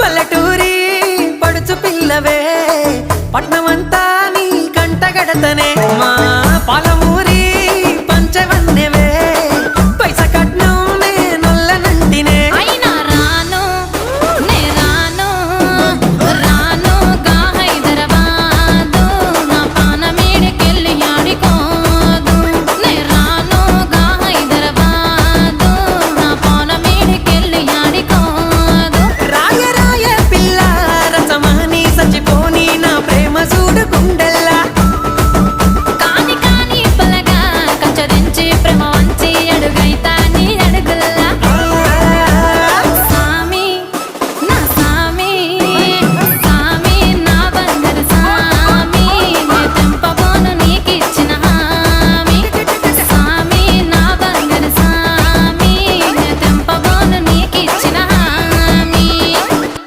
పల్లెటూరి పడుచు పిల్లవే పట్నమంతా నీ కంటగడతనే మా పాలం